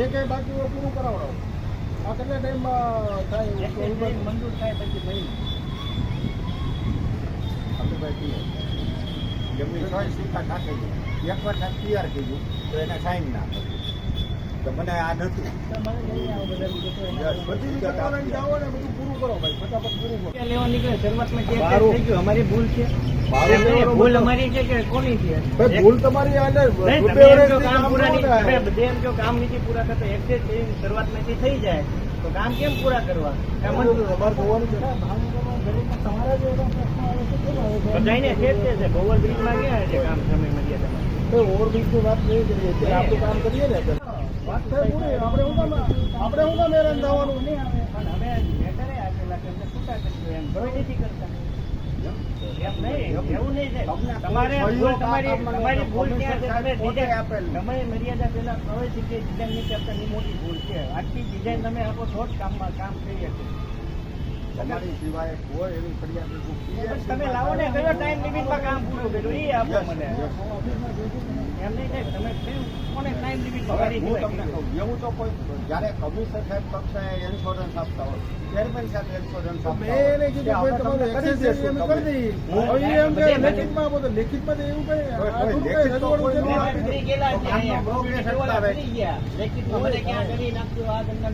જે કંઈ બાકી હોય પૂરું કરાવડાવો. આ કેટલા ટાઈમમાં થાય? મંજૂર થાય પછી ભાઈ. જમીન કાઢી એક કીધું તો એને સાઈન ના તો મને આ નતું. બધા પૂરું કરો ભાઈ. ફટાફટ પૂરું કરો. લેવા નીકળે શરૂઆતમાં અમારી ભૂલ છે. ભૂલ અમારી છે કે કોની છે? ભૂલ તમારી ન બધે એમ જો કામ નથી પૂરા કરતા એક્સેસ કરીને શરૂઆતમાંથી થઈ જાય. તો કામ કેમ પૂરા કરવા? કામ બધું મંજૂર તમારે જોવાનું છે છે? જ તે છે ઓવર છે કામ સમય મર્યાદામાં. તો ઓવરબ્રિજની વાત નહીં કરીએ આપણું કામ કરીએ ને આપણે હું આપણે હું કામ હેરાન થવાનું? નહીં આવે પણ હવે છૂટા કરીએ એમ કોઈ નથી કરતા એમ નહીં એવું નહીં થાય. તમને તમારે તમારી તમારી ભૂલ કમિશનર તમે સાહેબ પોતે ડિઝાઇન આપેલ. તમે મર્યાદા પહેલા હવે જગ્યાએ ડિઝાઇન નહીં કરતા ની મોટી ભૂલ છે. આટલી ડિઝાઇન તમે આપો તો જ કામમાં કામ થઈ શકે તમારી સિવાય કોઈ એવી ફરિયાદ તમે લાવો ને કયો ટાઈમ લિમિટમાં કામ પૂરું કર્યું? એ આપો મને. એમ નહીં થાય તમે કેમ કોને ટાઈમ લિમિટમાં હું તમને કહું એવું તો કોઈ જ્યારે કમિશનર સાહેબ કક્ષાએ હોય ચેરમેન સાહેબ મેં એને કીધું ભાઈ તમારું કરી અમે કરી દઈએ હવે એમ કે લેખિતમાં આપો તો લેખિતમાં તો એવું કઈ રજવાડું છે. ફરી ગયા. લેખિતમાં મને ક્યાં કરી નાખ્યું, આ.